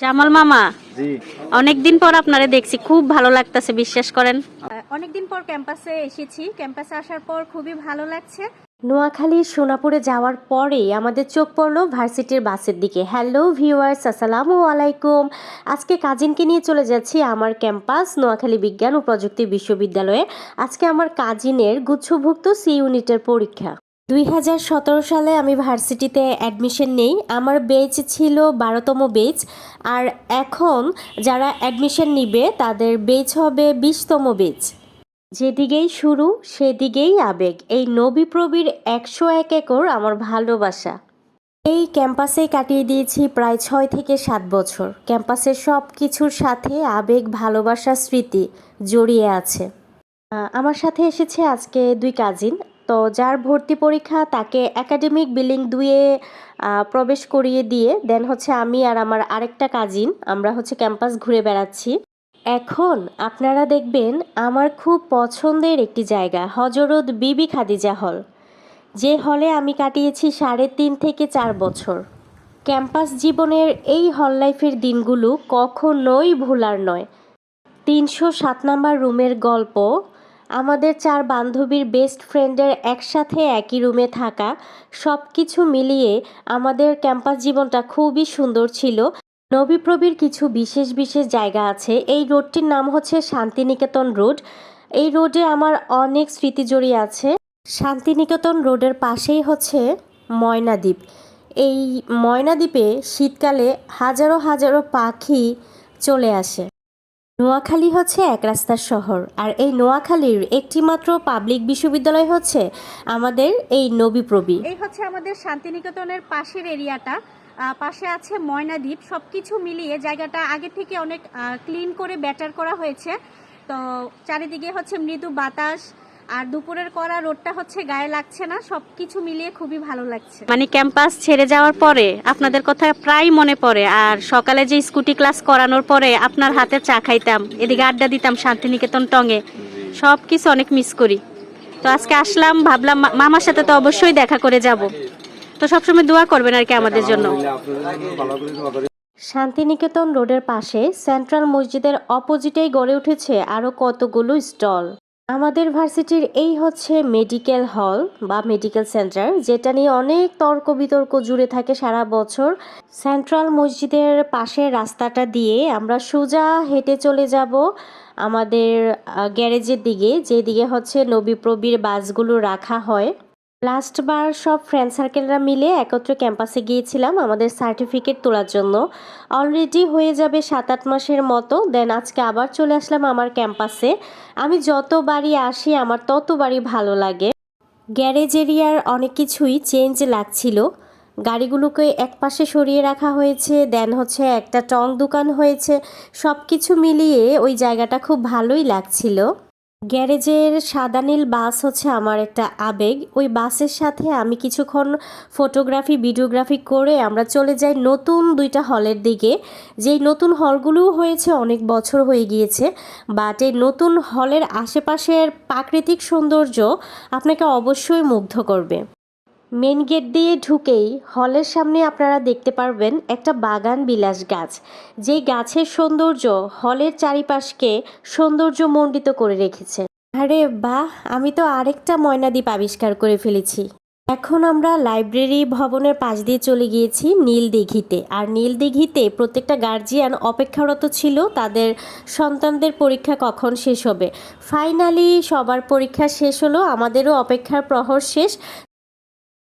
জামাল মামা জি। অনেকদিন পর আপনারে দেখছি খুব ভালো লাগতেছে বিশ্বাস করেন। অনেকদিন পর ক্যাম্পাসে এসেছি। ক্যাম্পাসে আসার পর খুবই ভালো লাগছে। নোয়াখালী সোনাপুরে যাওয়ার পরেই আমাদের চোখ পড়ল ভার্সিটির বাসের দিকে। হ্যালো ভিউয়ার্স আসসালামু আলাইকুম। আজকে কাজিনকে নিয়ে চলে যাচ্ছি আমার ক্যাম্পাস নোয়াখালী বিজ্ঞান ও প্রযুক্তি বিশ্ববিদ্যালয়ে। আজকে আমার কাজিনের গুচ্ছভুক্ত সি ইউনিটের পরীক্ষা। দুই হাজার সতেরো সালে আমি ভার্সিটিতে অ্যাডমিশন নেই। আমার বেচ ছিল বারোতম বেচ আর এখন যারা অ্যাডমিশন নিবে তাদের বেচ হবে বিশতম বেচ। যেদিকেই শুরু, সেদিকেই আবেগ। এই নবী প্রবীর একশো এক একর আমার ভালোবাসা। এই ক্যাম্পাসে কাটিয়ে দিয়েছি প্রায় ছয় থেকে সাত বছর। ক্যাম্পাসের সব কিছুর সাথে আবেগ, ভালোবাসা, স্মৃতি জড়িয়ে আছে। আমার সাথে এসেছে আজকে দুই কাজিন তো যার ভর্তি পরীক্ষা তাকে একাডেমিক বিল্ডিং দুয়ে প্রবেশ করিয়ে দিয়ে দেন হচ্ছে আমি আর আমার আরেকটা কাজিন আমরা হচ্ছে ক্যাম্পাস ঘুরে বেড়াচ্ছি। এখন আপনারা দেখবেন আমার খুব পছন্দের একটি জায়গা হজরত বিবি খাদিজা হল। যে হলে আমি কাটিয়েছি সাড়ে তিন থেকে চার বছর। ক্যাম্পাস জীবনের এই হল লাইফের দিনগুলো কখনোই ভোলার নয়। তিনশো সাত নাম্বার রুমের গল্প আমাদের চার বান্ধবীর বেস্ট ফ্রেন্ডের একসাথে একই রুমে থাকা সব কিছু মিলিয়ে আমাদের ক্যাম্পাস জীবনটা খুবই সুন্দর ছিল। নবীপ্রবীর কিছু বিশেষ বিশেষ জায়গা আছে। এই রোডটির নাম হচ্ছে শান্তিনিকেতন রোড এই রোডে আমার অনেক স্মৃতি জড়িয়ে আছে। শান্তিনিকেতন রোডের পাশেই হচ্ছে ময়নাদ্বীপ। এই ময়নাদ্বীপে শীতকালে হাজারো হাজারো পাখি চলে আসে। নোয়াখালী হচ্ছে এক রাস্তার শহর। আর এই নোয়াখালীর একটিমাত্র পাবলিক বিশ্ববিদ্যালয় হচ্ছে আমাদের এই নবীপ্রবি এই হচ্ছে আমাদের শান্তিনিকেতনের পাশের এরিয়াটা। পাশে আছে ময়নাদ্বীপ সব কিছু মিলিয়ে জায়গাটা আগে থেকে অনেক ক্লিন করে ব্যাটার করা হয়েছে। তো চারিদিকে হচ্ছে মৃদু বাতাস আর দুপুরের করা রোডটা হচ্ছে গায়ে লাগছে না সব কিছু মিলিয়ে খুবই ভালো লাগছে। মানে ক্যাম্পাস ছেড়ে যাওয়ার পরে আপনাদের কথা প্রায় মনে পড়ে আর সকালে যে স্কুটি ক্লাস করানোর পরে আপনার হাতে চা খাইতাম এদিকে আড্ডা দিতাম শান্তিনিকেতন টঙে সব কিছু অনেক মিস করি। তো আজকে আসলাম ভাবলাম মামার সাথে তো অবশ্যই দেখা করে যাব। তো সবসময় দোয়া করবেন আর কি আমাদের জন্য। শান্তিনিকেতন রোডের পাশে সেন্ট্রাল মসজিদের অপোজিটেই গড়ে উঠেছে আরও কতগুলো স্টল। আমাদের ভার্সিটির এই হচ্ছে মেডিকেল হল বা মেডিকেল সেন্টার যেটা নিয়ে অনেক তর্ক বিতর্ক জুড়ে থাকে সারা বছর। সেন্ট্রাল মসজিদের পাশের রাস্তাটা দিয়ে আমরা সোজা হেঁটে চলে যাব আমাদের গ্যারেজের দিকে, যেদিকে হচ্ছে নবী প্রবীর বাসগুলো রাখা হয়। লাস্টবার সব ফ্রেন্ড সার্কেলরা মিলে একত্রে ক্যাম্পাসে গিয়েছিলাম আমাদের সার্টিফিকেট তোলার জন্য। অলরেডি হয়ে যাবে সাত আট মাসের মতো দেন আজকে আবার চলে আসলাম আমার ক্যাম্পাসে আমি যতবারই আসি, আমার ততবারই ভালো লাগে। গ্যারেজ এরিয়ার অনেক কিছুই চেঞ্জ লাগছিল। গাড়িগুলোকে এক পাশে সরিয়ে রাখা হয়েছে দেন হচ্ছে একটা টং দোকান হয়েছে। সব কিছু মিলিয়ে ওই জায়গাটা খুব ভালোই লাগছিল। গ্যারেজের সাদা নীল বাস হচ্ছে আমার একটা আবেগ। ওই বাসের সাথে আমি কিছুক্ষণ ফটোগ্রাফি ভিডিওগ্রাফি করে আমরা চলে যাই নতুন দুইটা হলের দিকে। যেই নতুন হলগুলোও হয়েছে, অনেক বছর হয়ে গিয়েছে বাট এই নতুন হলের আশেপাশের প্রাকৃতিক সৌন্দর্য আপনাকে অবশ্যই মুগ্ধ করবে। মেন গেট দিয়ে ঢুকেই হলের সামনে আপনারা দেখতে পারবেন একটা বাগান বিলাস গাছ। যেই গাছের সৌন্দর্য হলের চারিপাশকে সৌন্দর্য মণ্ডিত করে রেখেছে। আরে বাহ, আমি তো আরেকটা ময়নাদ্বীপ আবিষ্কার করে ফেলেছি। এখন আমরা লাইব্রেরি ভবনের পাশ দিয়ে চলে গিয়েছি নীল দিঘিতে। আর নীল দিঘিতে প্রত্যেকটা গার্জিয়ান অপেক্ষারত ছিল, তাদের সন্তানদের পরীক্ষা কখন শেষ হবে? ফাইনালি সবার পরীক্ষা শেষ হলো, আমাদেরও অপেক্ষার প্রহর শেষ।